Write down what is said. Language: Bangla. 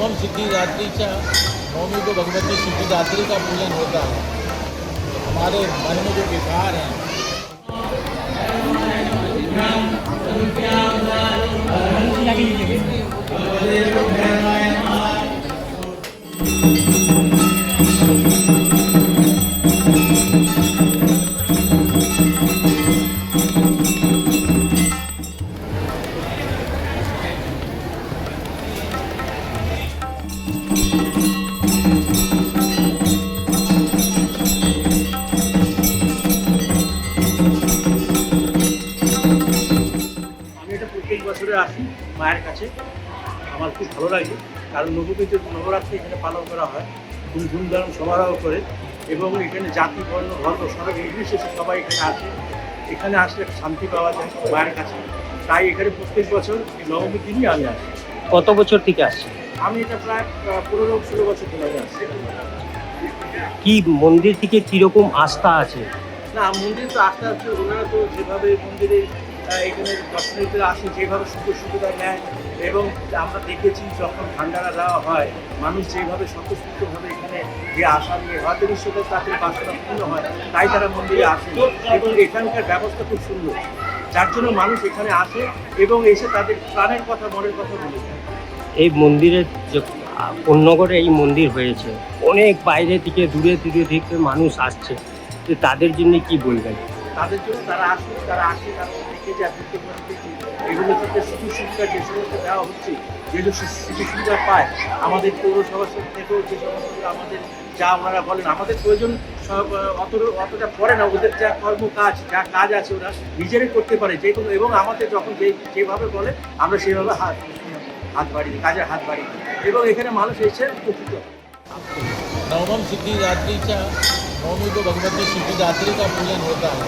नवम का नवमी को भगवती सिद्धिदात्री का पूजन होता है। हमारे मन में जो विकार हैं। বছরে আসি মায়ের কাছে আমার খুব ভালো লাগে। কারণ নবমীতে নবরাত্রি এখানে পালন করা হয় খুব ধুমধাম সমারোহ করে এবং এখানে জাতি বর্ণ ধর্ম সবাই নির্বিশেষে সবাই এখানে আসে। এখানে আসলে শান্তি পাওয়া যায় মায়ের কাছে। তাই এখানে প্রত্যেক বছর এই নবমীর দিনই আমি আসি। কত বছর থেকে আসছি আমি এটা প্রায় পনেরো ষোলো বছর ধরে আসছি। কি মন্দির থেকে কীরকম আস্থা আছে? না মন্দির তো আস্তে আস্তে ওনারা তো যেভাবে মন্দিরে এখানে দর্শনার্থীরা আসে যেভাবে সুযোগ সুবিধা নেয় এবং আমরা দেখেছি যখন ভান্ডারা দেওয়া হয় মানুষ যেভাবে স্বতঃস্ফূর্তভাবে এখানে যে আশা নিয়ে হয়তো নিশ্চয়তা তাদের বাসনা পূর্ণ হয় তাই তারা মন্দিরে আসে। এবং এখানকার ব্যবস্থা খুব সুন্দর। যার জন্য মানুষ এখানে আসে এবং এসে তাদের প্রাণের কথা মনের কথা বলে এই মন্দিরের যে অন্যগড়ে এই মন্দির হয়েছে অনেক বাইরে থেকে দূরে দূরে থেকে মানুষ আসছে। তাদের জন্য কি বলবেন? তাদের জন্য তারা আসুক তারা আসে তারা দেখে যায় দেখতে পারে দেখে এগুলো থেকে সুযোগ সুবিধা যে সমস্ত দেওয়া হচ্ছে যেগুলো সুযোগ সুবিধা পায় আমাদের পৌরসভা থেকেও যে সমস্ত আমাদের যা ওনারা বলেন আমাদের প্রয়োজন সব আহ, অত অতটা পড়ে না ওদের যা কর্ম কাজ যা কাজ আছে ওরা নিজেরাই করতে পারে যে কোনো এবং আমাদের যখন যে যেভাবে বলে আমরা সেভাবে হাত হাত বাড়ি দিই, কাজের হাত বাড়ি দিই। এবং এখানে মানুষ এসে উপকৃত হয় नवम सिद्धिदात्रीच्या नवमी को भगवती सिद्धिदात्री का पूजन होता है